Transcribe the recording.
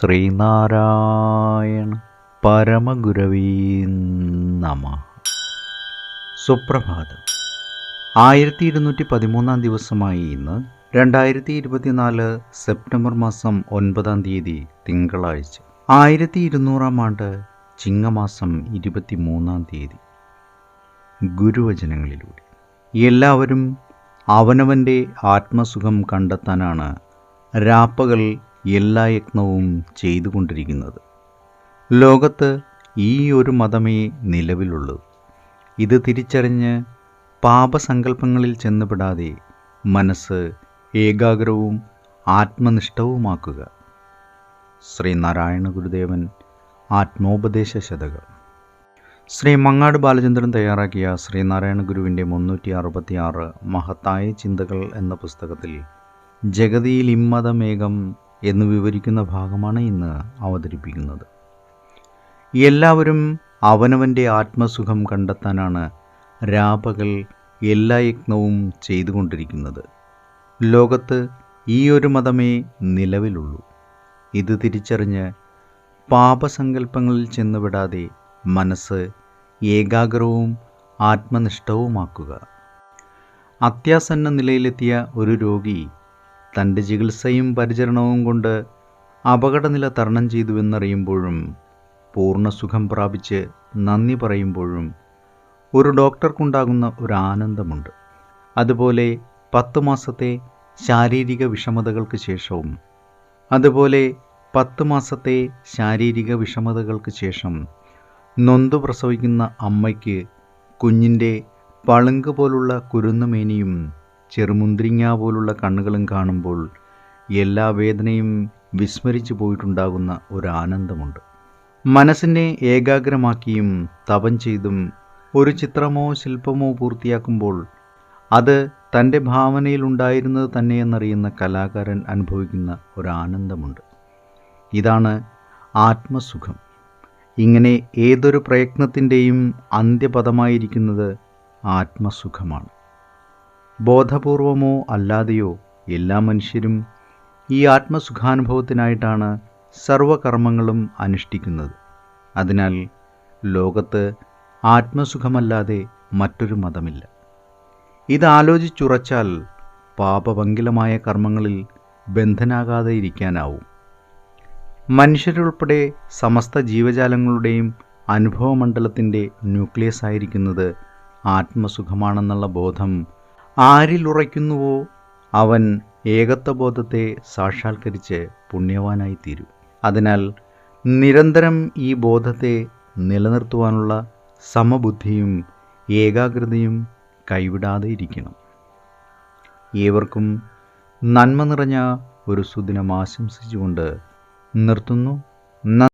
ശ്രീനാരായണ പരമഗുരവീ നമ. സുപ്രഭാതം. ആയിരത്തി ഇരുന്നൂറ്റി പതിമൂന്നാം ദിവസമായി ഇന്ന് രണ്ടായിരത്തി ഇരുപത്തിനാല് സെപ്റ്റംബർ മാസം ഒൻപതാം തീയതി തിങ്കളാഴ്ച ആയിരത്തി ഇരുന്നൂറാം ആണ്ട് ചിങ്ങമാസം ഇരുപത്തി മൂന്നാം തീയതി. ഗുരുവചനങ്ങളിലൂടെ. എല്ലാവരും അവനവന്റെ ആത്മസുഖം കണ്ടെത്താനാണ് രാപ്പകൽ എല്ലാ യത്നവും ചെയ്തുകൊണ്ടിരിക്കുന്നത്. ലോകത്ത് ഈ ഒരു മതമേ നിലവിലുള്ളൂ. ഇത് തിരിച്ചറിഞ്ഞ് പാപസങ്കല്പങ്ങളിൽ ചെന്നുപെടാതെ മനസ്സ് ഏകാഗ്രവും ആത്മനിഷ്ഠവുമാക്കുക. ശ്രീനാരായണ ഗുരുദേവൻ ആത്മോപദേശ ശതകം. ശ്രീ മങ്ങാട് ബാലചന്ദ്രൻ തയ്യാറാക്കിയ ശ്രീനാരായണ ഗുരുവിന്റെ മുന്നൂറ്റി അറുപത്തി ആറ് മഹത്തായ ചിന്തകൾ എന്ന പുസ്തകത്തിൽ ജഗതിയിൽ ഇമ്മതമേകം എന്ന് വിവരിക്കുന്ന ഭാഗമാണ് ഇന്ന് അവതരിപ്പിക്കുന്നത്. എല്ലാവരും അവനവന്റെ ആത്മസുഖം കണ്ടെത്താനാണ് രാപകൽ എല്ലാ യജ്ഞവും ചെയ്തുകൊണ്ടിരിക്കുന്നത്. ലോകത്ത് ഈ ഒരു മതമേ നിലവിലുള്ളൂ. ഇത് തിരിച്ചറിഞ്ഞ് പാപസങ്കല്പങ്ങളിൽ ചെന്നുവിടാതെ മനസ്സ് ഏകാഗ്രവും ആത്മനിഷ്ഠവുമാക്കുക. അത്യാസന്ന നിലയിലെത്തിയ ഒരു രോഗി തന്റെ ചികിത്സയും പരിചരണവും കൊണ്ട് അപകടനില തരണം ചെയ്തുവെന്നറിയുമ്പോഴും പൂർണ സുഖം പ്രാപിച്ച് നന്ദി പറയുമ്പോഴും ഒരു ഡോക്ടർക്കുണ്ടാകുന്ന ഒരു ആനന്ദമുണ്ട്. അതുപോലെ പത്ത് മാസത്തെ ശാരീരിക വിഷമതകൾക്ക് ശേഷവും അതുപോലെ പത്ത് മാസത്തെ ശാരീരിക വിഷമതകൾക്ക് ശേഷം നൊന്തു പ്രസവിക്കുന്ന അമ്മയ്ക്ക് കുഞ്ഞിന്റെ പളുങ്ക് പോലുള്ള കുരുന്നുമേനിയും ചെറുമുന്തിരിങ്ങ പോലുള്ള കണ്ണുകളും കാണുമ്പോൾ എല്ലാ വേദനയും വിസ്മരിച്ചു പോയിട്ടുണ്ടാകുന്ന ഒരു ആനന്ദമുണ്ട് മനസ്സിനെ ഏകാഗ്രമാക്കിയും തപം ചെയ്തും ഒരു ചിത്രമോ ശില്പമോ പൂർത്തിയാക്കുമ്പോൾ അത് തന്റെ ഭാവനയിലുണ്ടായിരുന്നത് തന്നെയെന്നറിയുന്ന കലാകാരൻ അനുഭവിക്കുന്ന ഒരു ആനന്ദമുണ്ട് ഇതാണ് ആത്മസുഖം. ഇങ്ങനെ ഏതൊരു പ്രയത്നത്തിന്റെയും അന്ത്യപദമായിരിക്കുന്നത് ആത്മസുഖമാണ്. ബോധപൂർവമോ അല്ലാതെയോ എല്ലാ മനുഷ്യരും ഈ ആത്മസുഖാനുഭവത്തിനായിട്ടാണ് സർവകർമ്മങ്ങളും അനുഷ്ഠിക്കുന്നത്. അതിനാൽ ലോകത്ത് ആത്മസുഖമല്ലാതെ മറ്റൊരു മതമില്ല. ഇതാലോചിച്ചുറച്ചാൽ പാപഭംഗിലമായ കർമ്മങ്ങളിൽ ബന്ധനാകാതെ ഇരിക്കാനാവും. മനുഷ്യരുൾപ്പെടെ സമസ്ത ജീവജാലങ്ങളുടെയും അനുഭവമണ്ഡലത്തിന്റെ ന്യൂക്ലിയസ് ആയിരിക്കുന്നത് ആത്മസുഖമാണെന്നുള്ള ബോധം ആരിലുറയ്ക്കുന്നുവോ അവൻ ഏകത്വബോധത്തെ സാക്ഷാത്കരിച്ച് പുണ്യവാനായി തീരും അതിനാൽ നിരന്തരം ഈ ബോധത്തെ നിലനിർത്തുവാനുള്ള സമബുദ്ധിയും ഏകാഗ്രതയും കൈവിടാതെ ഇരിക്കണം. ഏവർക്കും നന്മ നിറഞ്ഞ ഒരു സുദിനം ആശംസിച്ചുകൊണ്ട് നിർത്തുന്നു.